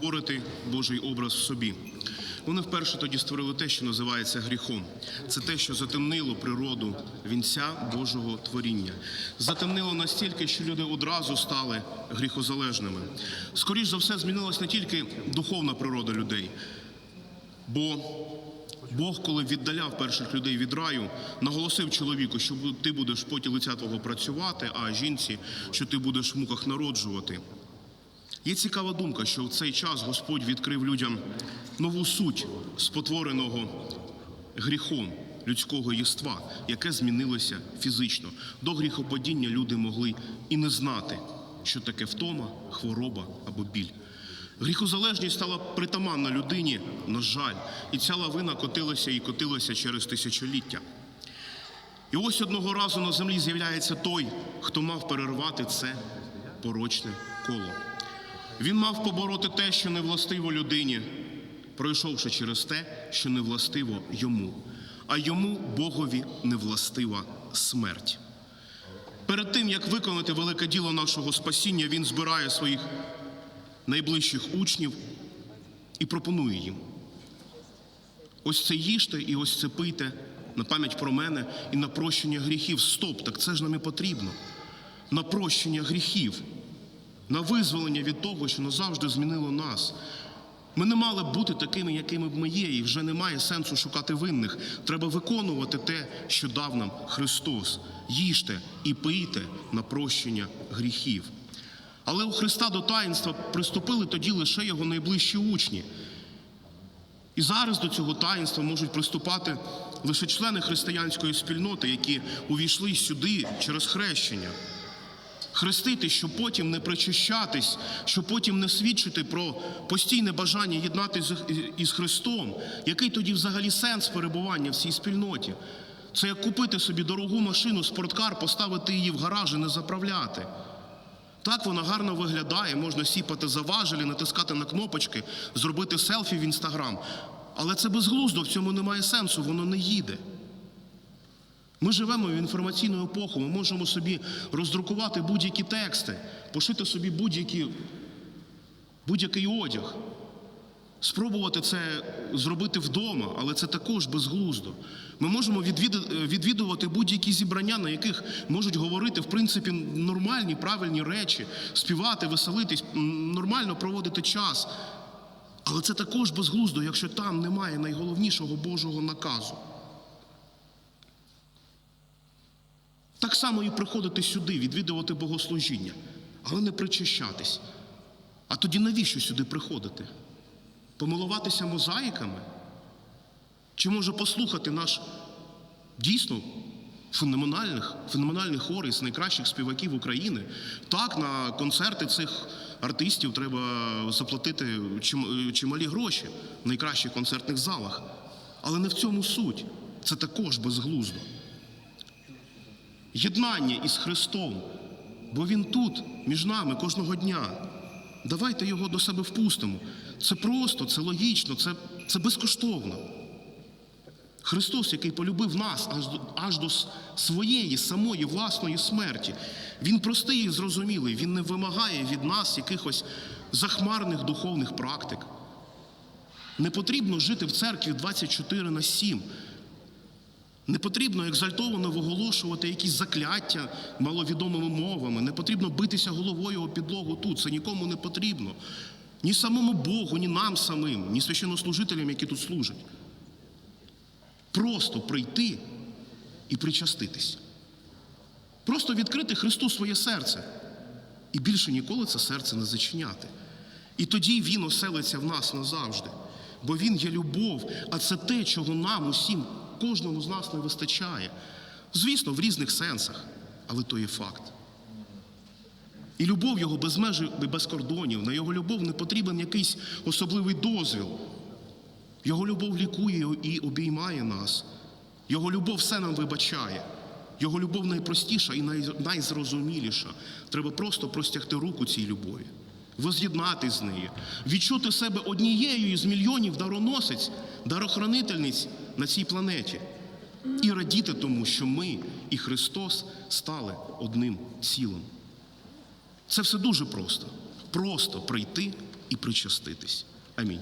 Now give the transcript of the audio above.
спотворити Божий образ в собі. Вони вперше тоді створили те, що називається гріхом. Це те, що затемнило природу вінця Божого творіння. Затемнило настільки, що люди одразу стали гріхозалежними. Скоріш за все, змінилась не тільки духовна природа людей, бо Бог, коли віддаляв перших людей від раю, наголосив чоловіку, що ти будеш поті лиця твого працювати, а жінці, що ти будеш в муках народжувати. Є цікава думка, що в цей час Господь відкрив людям нову суть спотвореного гріхом людського єства, яке змінилося фізично. До гріхопадіння люди могли і не знати, що таке втома, хвороба або біль. Гріхозалежність стала притаманна людині, на жаль, і ця лавина котилася і котилася через тисячоліття. І ось одного разу на землі з'являється той, хто мав перервати це порочне коло. Він мав побороти те, що не властиво людині, пройшовши через те, що не властиво йому, а йому Богові не властива смерть. Перед тим, як виконати велике діло нашого спасіння, він збирає своїх найближчих учнів і пропонує їм. Ось це їжте і ось це пийте на пам'ять про мене і на прощення гріхів. Стоп, так це ж нам і потрібно. На прощення гріхів, на визволення від того, що назавжди змінило нас. Ми не мали бути такими, якими б ми є, і вже немає сенсу шукати винних. Треба виконувати те, що дав нам Христос. Їжте і пийте на прощення гріхів. Але у Христа до таїнства приступили тоді лише його найближчі учні. І зараз до цього таїнства можуть приступати лише члени християнської спільноти, які увійшли сюди через хрещення. Хрестити, щоб потім не причащатись, щоб потім не свідчити про постійне бажання єднатися із Христом. Який тоді взагалі сенс перебування в цій спільноті? Це як купити собі дорогу машину, спорткар, поставити її в гараж і не заправляти. Так вона гарно виглядає, можна сіпати за важелі, натискати на кнопочки, зробити селфі в інстаграм. Але це безглуздо, в цьому немає сенсу, воно не їде. Ми живемо в інформаційну епоху, ми можемо собі роздрукувати будь-які тексти, пошити собі будь-який одяг, спробувати це зробити вдома, але це також безглуздо. Ми можемо відвідувати будь-які зібрання, на яких можуть говорити в принципі нормальні, правильні речі, співати, веселитись, нормально проводити час. Але це також безглуздо, якщо там немає найголовнішого Божого наказу. Так само і приходити сюди, відвідувати богослужіння, але не причащатись. А тоді навіщо сюди приходити? Помилуватися мозаїками? Чи може послухати наш дійсно феноменальних, феноменальний хор із найкращих співаків України? Так, на концерти цих артистів треба заплатити чималі гроші в найкращих концертних залах. Але не в цьому суть. Це також безглуздо єднання із Христом, бо Він тут, між нами кожного дня. Давайте його до себе впустимо. Це просто, це логічно, це, це безкоштовно. Христос, який полюбив нас аж до, аж до своєї самої власної смерті, Він простий і зрозумілий, Він не вимагає від нас якихось захмарних духовних практик. Не потрібно жити в церкві 24 на 7. Не потрібно екзальтовано виголошувати якісь закляття маловідомими мовами. Не потрібно битися головою о підлогу тут. Це нікому не потрібно. Ні самому Богу, ні нам самим, ні священнослужителям, які тут служать. Просто прийти і причаститись. Просто відкрити Христу своє серце. І більше ніколи це серце не зачиняти. І тоді Він оселиться в нас назавжди. Бо Він є любов, а це те, чого нам усім, кожному з нас не вистачає. Звісно, в різних сенсах, але то є факт. І любов його без межі і без кордонів. На його любов не потрібен якийсь особливий дозвіл. Його любов лікує і обіймає нас. Його любов все нам вибачає. Його любов найпростіша і най- найзрозуміліша. Треба просто простягти руку цій любові, воз'єднати з нею, відчути себе однією із мільйонів дароносець, дарохранительниць на цій планеті. І радіти тому, що ми і Христос стали одним цілим. Це все дуже просто. Просто прийти і причаститись. Амінь.